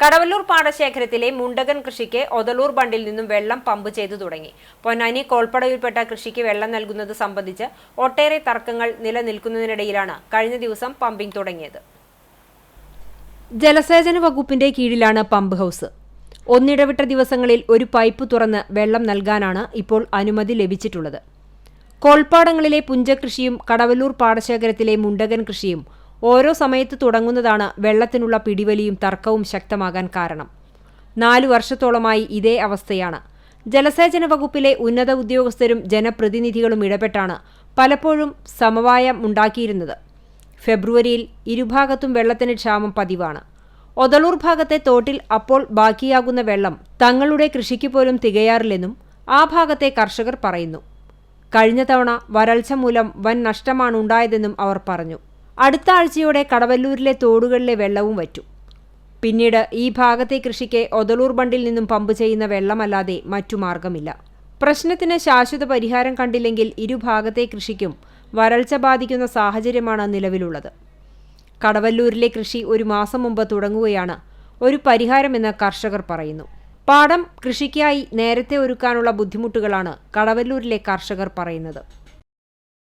കടവല്ലൂർ പാടശേഖരത്തിലെ മുണ്ടകൻ കൃഷിക്ക് ഒതലൂർ ബണ്ടിൽ നിന്നും വെള്ളം പമ്പ് ചെയ്തു തുടങ്ങി. പൊന്നാനി കോൾപ്പടവിൽപ്പെട്ട കൃഷിക്ക് വെള്ളം നൽകുന്നത് സംബന്ധിച്ച് ഒട്ടേറെ തർക്കങ്ങൾ നിലനിൽക്കുന്നതിനിടയിലാണ് കഴിഞ്ഞ ദിവസം പമ്പിംഗ് തുടങ്ങിയത്. ജലസേചന വകുപ്പിന്റെ കീഴിലാണ് പമ്പ് ഹൗസ്. ഒന്നിടവിട്ട ദിവസങ്ങളിൽ ഒരു പൈപ്പ് തുറന്ന് വെള്ളം നൽകാനാണ് ഇപ്പോൾ അനുമതി ലഭിച്ചിട്ടുള്ളത്. കോൾപ്പാടങ്ങളിലെ പുഞ്ചകൃഷിയും കടവല്ലൂർ പാടശേഖരത്തിലെ മുണ്ടകൻ കൃഷിയും ഓരോ സമയത്ത് തുടങ്ങുന്നതാണ് വെള്ളത്തിനുള്ള പിടിവലിയും തർക്കവും ശക്തമാകാൻ കാരണം. നാലു വർഷത്തോളമായി ഇതേ അവസ്ഥയാണ്. ജലസേചന വകുപ്പിലെ ഉന്നത ഉദ്യോഗസ്ഥരും ജനപ്രതിനിധികളും ഇടപെട്ടാണ് പലപ്പോഴും സമവായം ഉണ്ടാക്കിയിരുന്നത്. ഫെബ്രുവരിയിൽ ഇരുഭാഗത്തും വെള്ളത്തിന് ക്ഷാമം പതിവാണ്. ഒതളൂർ ഭാഗത്തെ തോട്ടിൽ അപ്പോൾ ബാക്കിയാകുന്ന വെള്ളം തങ്ങളുടെ കൃഷിക്ക് പോലും തികയാറില്ലെന്നും ആ ഭാഗത്തെ കർഷകർ പറയുന്നു. കഴിഞ്ഞ തവണ വരൾച്ച മൂലം വൻ നഷ്ടമാണ് ഉണ്ടായതെന്നും അവർ പറഞ്ഞു. അടുത്ത ആഴ്ചയോടെ കടവല്ലൂരിലെ തോടുകളിലെ വെള്ളവും വറ്റും. പിന്നീട് ഈ ഭാഗത്തെ കൃഷിക്ക് ഒതളൂർ ബണ്ടിൽ നിന്നും പമ്പ് ചെയ്യുന്ന വെള്ളമല്ലാതെ മറ്റു മാർഗമില്ല. പ്രശ്നത്തിന് ശാശ്വത പരിഹാരം കണ്ടില്ലെങ്കിൽ ഇരുഭാഗത്തെ കൃഷിക്കും വരൾച്ച ബാധിക്കുന്ന സാഹചര്യമാണ് നിലവിലുള്ളത്. കടവല്ലൂരിലെ കൃഷി ഒരു മാസം മുമ്പ് തുടങ്ങുകയാണ് ഒരു പരിഹാരമെന്ന് കർഷകർ പറയുന്നു. പാടം കൃഷിക്കായി നേരത്തെ ഒരുക്കാനുള്ള ബുദ്ധിമുട്ടുകളാണ് കടവല്ലൂരിലെ കർഷകർ പറയുന്നത്.